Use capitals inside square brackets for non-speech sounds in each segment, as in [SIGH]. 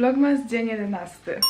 Vlogmas dzień 11.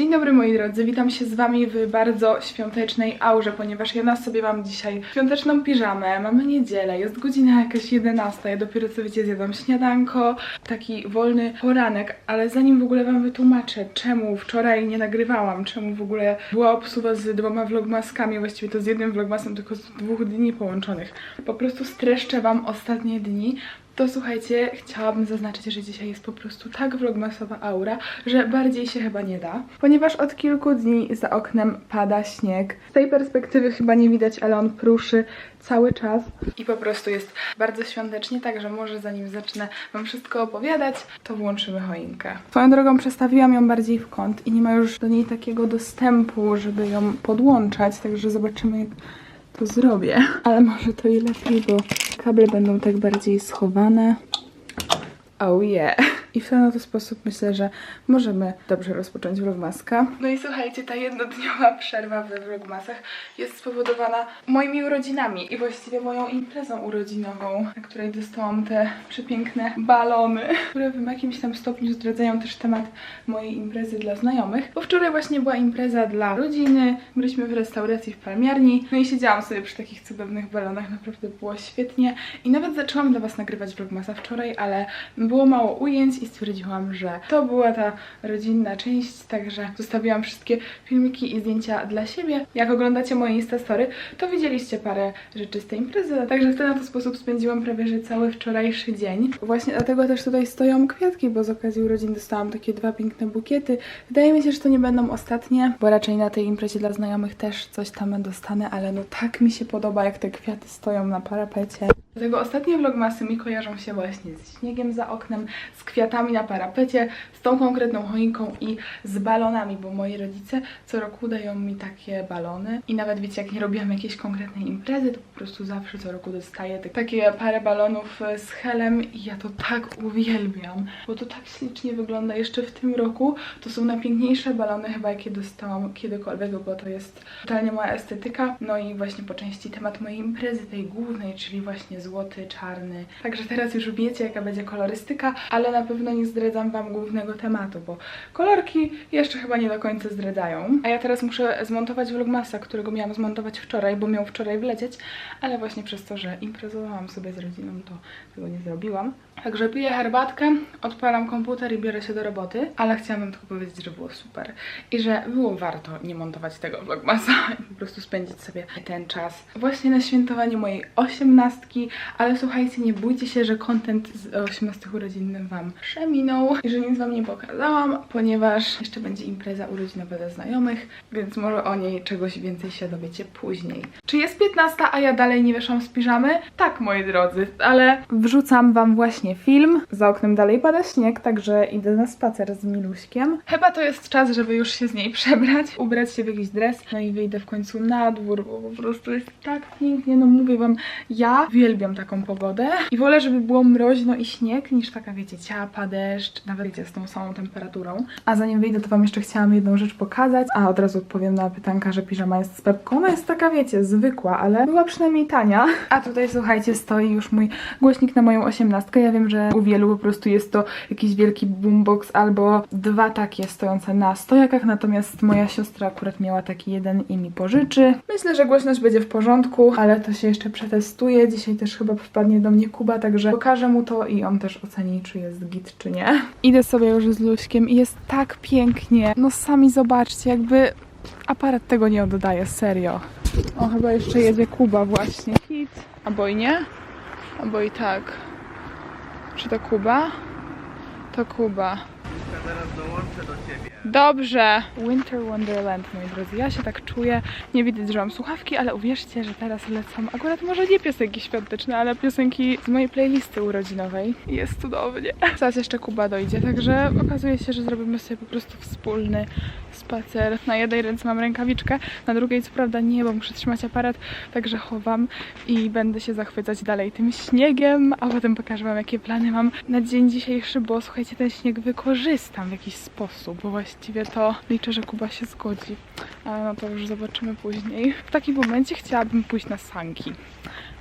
Dzień dobry moi drodzy, witam się z wami w bardzo świątecznej aurze, ponieważ ja na sobie mam dzisiaj świąteczną piżamę, mamy niedzielę, jest godzina jakaś 11, ja dopiero co wiecie zjadłam śniadanko, taki wolny poranek, ale zanim w ogóle wam wytłumaczę, czemu wczoraj nie nagrywałam, czemu w ogóle była obsuwa z dwoma vlogmaskami, właściwie to z jednym vlogmasem, tylko z dwóch dni połączonych, po prostu streszczę wam ostatnie dni, to słuchajcie, chciałabym zaznaczyć, że dzisiaj jest po prostu tak vlogmasowa aura, że bardziej się chyba nie da. Ponieważ od kilku dni za oknem pada śnieg. Z tej perspektywy chyba nie widać, ale on pruszy cały czas. I po prostu jest bardzo świątecznie, także może zanim zacznę wam wszystko opowiadać, to włączymy choinkę. Swoją drogą przestawiłam ją bardziej w kąt i nie ma już do niej takiego dostępu, żeby ją podłączać, także zobaczymy jak to zrobię. Ale może to i lepiej, bo kable będą tak bardziej schowane. Oh yeah. I w ten sposób myślę, że możemy dobrze rozpocząć vlogmaska. No i słuchajcie, ta jednodniowa przerwa we vlogmasach jest spowodowana moimi urodzinami i właściwie moją imprezą urodzinową, na której dostałam te przepiękne balony, które w jakimś tam stopniu zdradzają też temat mojej imprezy dla znajomych. Bo wczoraj właśnie była impreza dla rodziny, byliśmy w restauracji w palmiarni, no i siedziałam sobie przy takich cudownych balonach, naprawdę było świetnie i nawet zaczęłam dla Was nagrywać vlogmasa wczoraj, ale było mało ujęć i stwierdziłam, że to była ta rodzinna część, także zostawiłam wszystkie filmiki i zdjęcia dla siebie. Jak oglądacie moje Instastory, to widzieliście parę rzeczy z tej imprezy, także w ten sposób spędziłam prawie że cały wczorajszy dzień. Właśnie dlatego też tutaj stoją kwiatki, bo z okazji urodzin dostałam takie dwa piękne bukiety. Wydaje mi się, że to nie będą ostatnie, bo raczej na tej imprezie dla znajomych też coś tam dostanę, ale no tak mi się podoba, jak te kwiaty stoją na parapecie. Dlatego ostatnie vlogmasy mi kojarzą się właśnie z śniegiem za oknem, z kwiatami na parapecie, z tą konkretną choinką i z balonami, bo moi rodzice co roku dają mi takie balony i nawet wiecie, jak nie robiłam jakiejś konkretnej imprezy, to po prostu zawsze co roku dostaję takie parę balonów e, z helem i ja to tak uwielbiam, bo to tak ślicznie wygląda jeszcze w tym roku. To są najpiękniejsze balony chyba, jakie dostałam kiedykolwiek, bo to jest totalnie moja estetyka. No i właśnie po części temat mojej imprezy, tej głównej, czyli właśnie złoty, czarny. Także teraz już wiecie, jaka będzie kolorystyka, ale na pewno nie zdradzam wam głównego tematu, bo kolorki jeszcze chyba nie do końca zdradzają. A ja teraz muszę zmontować vlogmasa, którego miałam zmontować wczoraj, bo miał wczoraj wlecieć, ale właśnie przez to, że imprezowałam sobie z rodziną, to tego nie zrobiłam. Także piję herbatkę, odpalam komputer i biorę się do roboty, ale chciałabym tylko powiedzieć, że było super i że było warto nie montować tego vlogmasa i po prostu spędzić sobie ten czas właśnie na świętowanie mojej osiemnastki, ale słuchajcie, nie bójcie się, że content z 18 urodzinnym wam przeminął i że nic wam nie pokazałam, ponieważ jeszcze będzie impreza urodzinowa dla znajomych, więc może o niej czegoś więcej się dowiecie później. Czy jest 15, a ja dalej nie wyszłam z piżamy? Tak, moi drodzy, ale wrzucam wam właśnie film. Za oknem dalej pada śnieg, także idę na spacer z Miluśkiem. Chyba to jest czas, żeby już się z niej przebrać, ubrać się w jakiś dres, no i wyjdę w końcu na dwór, bo po prostu jest tak pięknie, no mówię wam, ja uwielbiam taką pogodę i wolę, żeby było mroźno i śnieg, niż taka, wiecie, ciapa, deszcz, nawet wiecie, z tą samą temperaturą. A zanim wyjdę, to wam jeszcze chciałam jedną rzecz pokazać, a od razu odpowiem na pytanka, że piżama jest z pepką. Ona jest taka, wiecie, zwykła, ale była przynajmniej tania. A tutaj, słuchajcie, stoi już mój głośnik na moją osiemnastkę. Ja wiem, że u wielu po prostu jest to jakiś wielki boombox albo dwa takie stojące na stojakach, natomiast moja siostra akurat miała taki jeden i mi pożyczy. Myślę, że głośność będzie w porządku, ale to się jeszcze przetestuje. Dzisiaj też chyba wpadnie do mnie Kuba, także pokażę mu to i on też oceni, czy jest git, czy nie. [LAUGHS] Idę sobie już z Luśkiem i jest tak pięknie. No sami zobaczcie, jakby aparat tego nie oddaje, serio. O, chyba jeszcze jedzie Kuba właśnie. Hit. Albo i nie, albo i tak. Czy to Kuba? To Kuba. Dołączę do ciebie. Dobrze. Winter Wonderland, moi drodzy. Ja się tak czuję. Nie widać, że mam słuchawki, ale uwierzcie, że teraz lecą akurat może nie piosenki świąteczne, ale piosenki z mojej playlisty urodzinowej. Jest cudownie. Zaraz jeszcze Kuba dojdzie, także okazuje się, że zrobimy sobie po prostu wspólny spacer. Na jednej ręce mam rękawiczkę, na drugiej co prawda nie, bo muszę trzymać aparat, także chowam i będę się zachwycać dalej tym śniegiem, a potem pokażę wam jakie plany mam na dzień dzisiejszy, bo słuchajcie, ten śnieg wykorzystam w jakiś sposób, bo właściwie to liczę, że Kuba się zgodzi, ale no to już zobaczymy później. W takim momencie chciałabym pójść na sanki,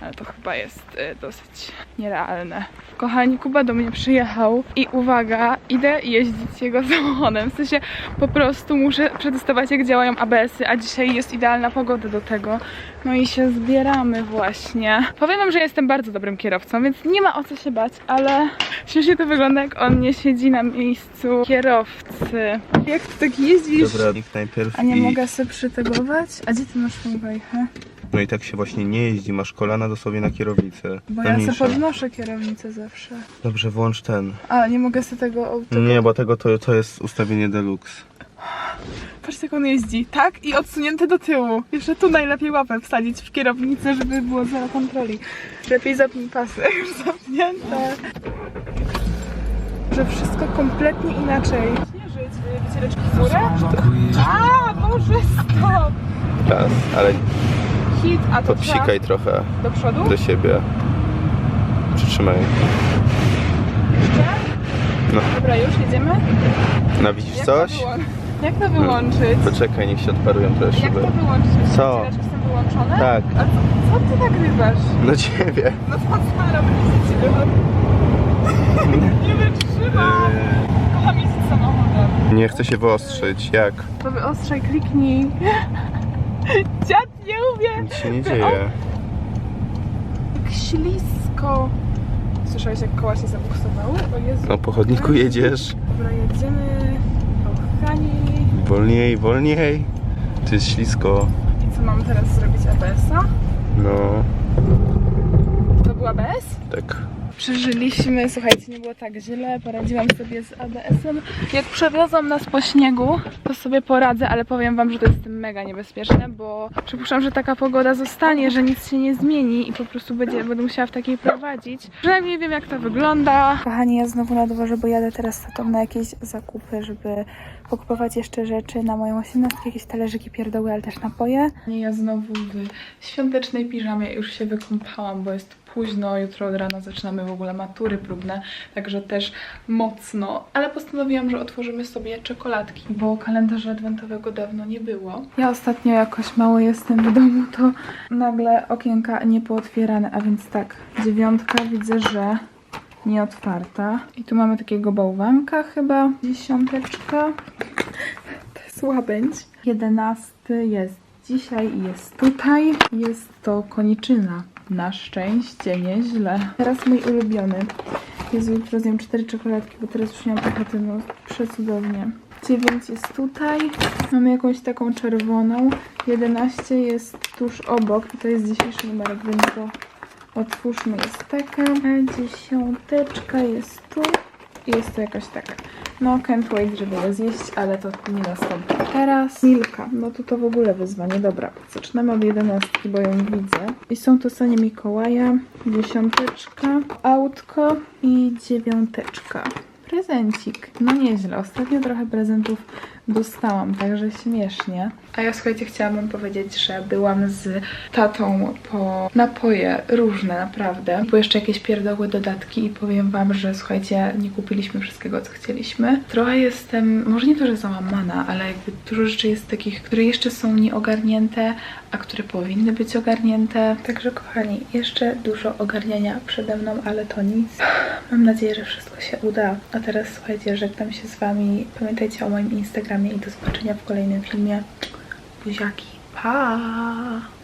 ale to chyba jest y, dosyć nierealne. Kochani, Kuba do mnie przyjechał i uwaga, idę jeździć jego [LAUGHS] samochodem. W sensie po prostu muszę przetestować, jak działają ABS-y, a dzisiaj jest idealna pogoda do tego. No i się zbieramy właśnie. Powiem wam, że jestem bardzo dobrym kierowcą, więc nie ma o co się bać, ale śmiesznie to wygląda, jak on nie siedzi na miejscu kierowcy. Jak ty tak jeździsz? Dobra, najpierw A nie i... mogę sobie przytegować? A gdzie ty masz tą wajchę? No i tak się właśnie nie jeździ, masz kolana dosłownie na kierownicę. Bo ja sobie podnoszę kierownicę zawsze. Dobrze, włącz ten. A, nie mogę sobie tego... tego... Nie, bo tego to, to jest ustawienie deluxe. Patrz jak on jeździ, tak? I odsunięte do tyłu. Jeszcze tu najlepiej łapę wsadzić w kierownicę, żeby było zero kontroli. Lepiej zapnij pasy, [LAUGHS] już zapnięte. Że wszystko kompletnie inaczej. Śnieżyć, wyciereczki w górę? A, Boże, stop! Raz, ale Hit, a to podsikaj trochę do przodu? do siebie. Przytrzymaj. Jeszcze? No. Dobra, już jedziemy? No widzisz Jak coś? To jak to wyłączyć? Poczekaj, niech się odparują te Jak szyby. to wyłączyć? Co? Są wyłączone? Tak, A co, co ty nagrywasz? do ciebie. No co robisz? Nie wytrzymam! Kocham jeździć samochodem. Nie chcę się wyostrzyć. Jak? To wyostrzaj, kliknij. Dziad, umie! Nic się nie dzieje. Jak ślisko. Słyszałeś jak koła się zabuksowały? O Jezu. No po chodniku jedziesz. Dobra, jedziemy. Kochani. Wolniej, wolniej. To jest ślisko. I co mamy teraz zrobić ABS-a? No, To był ABS? tak. Przeżyliśmy, słuchajcie, nie było tak źle, poradziłam sobie z ABS-em. Jak przewiozą nas po śniegu, to sobie poradzę, ale powiem wam, że to jest mega niebezpieczne, bo przypuszczam, że taka pogoda zostanie, że nic się nie zmieni i po prostu będzie, będę musiała w takiej prowadzić. Przynajmniej wiem, jak to wygląda. Kochani, ja znowu na dworze, bo jadę teraz z tatą na jakieś zakupy, żeby pokupować jeszcze rzeczy na moją osiemnastkę, jakieś talerzyki, pierdoły, ale też napoje. Ja znowu w świątecznej piżamie już się wykąpałam, bo jest późno, jutro od rana zaczynamy w ogóle matury próbne, także też mocno, ale postanowiłam, że otworzymy sobie czekoladki, bo kalendarza adwentowego dawno nie było. Ja ostatnio jakoś mało jestem w domu, to nagle okienka nie pootwierane, a więc tak, dziewiątka widzę, że nie otwarta. I tu mamy takiego bałwanka chyba, dziesiąteczka. To jest łabędź. Jedenasty jest dzisiaj jest tutaj. Jest to koniczyna. Na szczęście, nieźle. Teraz mój ulubiony. Jezu, jutro zjem cztery czekoladki, bo teraz już nie mam ochoty, no przecudownie. 9 jest tutaj. Mamy jakąś taką czerwoną. 11 jest tuż obok i to jest dzisiejszy numerek, więc go otwórzmy. Jest taka. Dziesiąteczka jest tu. I jest to jakaś taka. No, can't wait, żeby je zjeść, ale to nie nastąpi. Teraz Milka. No to to w ogóle wyzwanie. Dobra, zaczynamy od jedenastki, bo ją widzę. I są to sanie Mikołaja, dziesiąteczka, autko i dziewiąteczka. Prezencik. No nieźle. Ostatnio trochę prezentów dostałam, także śmiesznie. A ja słuchajcie, chciałam wam powiedzieć, że byłam z tatą po napoje różne naprawdę. Były jeszcze jakieś pierdoły dodatki i powiem wam, że słuchajcie, nie kupiliśmy wszystkiego, co chcieliśmy. Trochę jestem, może nie to, że załamana, ale jakby dużo rzeczy jest takich, które jeszcze są nieogarnięte, a które powinny być ogarnięte. Także kochani, jeszcze dużo ogarniania przede mną, ale to nic. Mam nadzieję, że wszystko się uda. A teraz słuchajcie, żegnam się z wami. Pamiętajcie o moim Instagramie i do zobaczenia w kolejnym filmie. Buziaki. Pa!